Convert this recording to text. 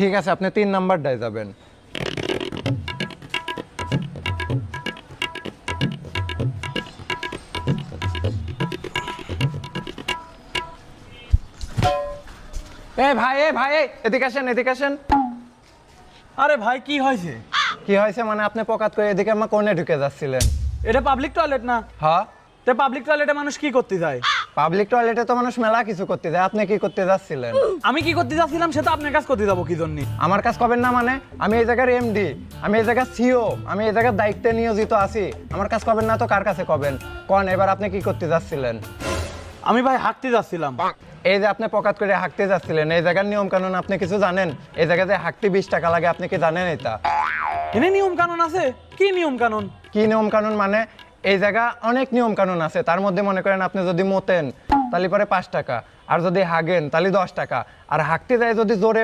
ঠিক আছে আপনি তিন নাম্বারটায় যাবেন। এ ভাই এ ভাই এ, এদিকে আসেন এদিকে আসেন। আরে ভাই কি হয়েছে? কি হয়েছে মানে আপনি পকাত করে এদিকে আমার কোণে ঢুকে যাচ্ছিলেন। এটা পাবলিক টয়লেট না? হ্যাঁ। তে পাবলিক টয়লেটে মানুষ কি করতে যায়? পাবলিক টয়লেটে তো মানুষ মেলা কিছু করতে যায়। আপনি কি করতে যাচ্ছিলেন? আমি কি করতে যাচ্ছিলাম সেটা আপনার কাজ করতে যাব কি জন্য? আমার কাজ করবেন না মানে? আমি এই জায়গার এমডি আমি এই জায়গার সিও আমি এই জায়গার দায়িত্বে নিয়োজিত আছি। আমার কাজ করবেন না তো কার কাছে করবেন কন এবার আপনি কি করতে যাচ্ছিলেন? আমি ভাই হাঁটতে যাচ্ছিলাম। এই যে আপনি পকাত করে হাঁকতে যাচ্ছিলেন এই জায়গার নিয়ম কানুন আপনি কিছু জানেন? এই জায়গাতে হাঁকতে বিশ টাকা লাগে আপনি কি জানেন এটা? এনে নিয়ম কানুন আছে? কি নিয়ম কানুন কি নিয়ম কানুন মানে? এই জায়গা অনেক নিয়ম কানুন আছে। তার মধ্যে মনে করেন আপনি যদি মতেন, তাহলে পরে পাঁচ টাকা। আর যদি হাগেন, তাহলে দশ টাকা। আর হাঁকতে যায় যদি জোরে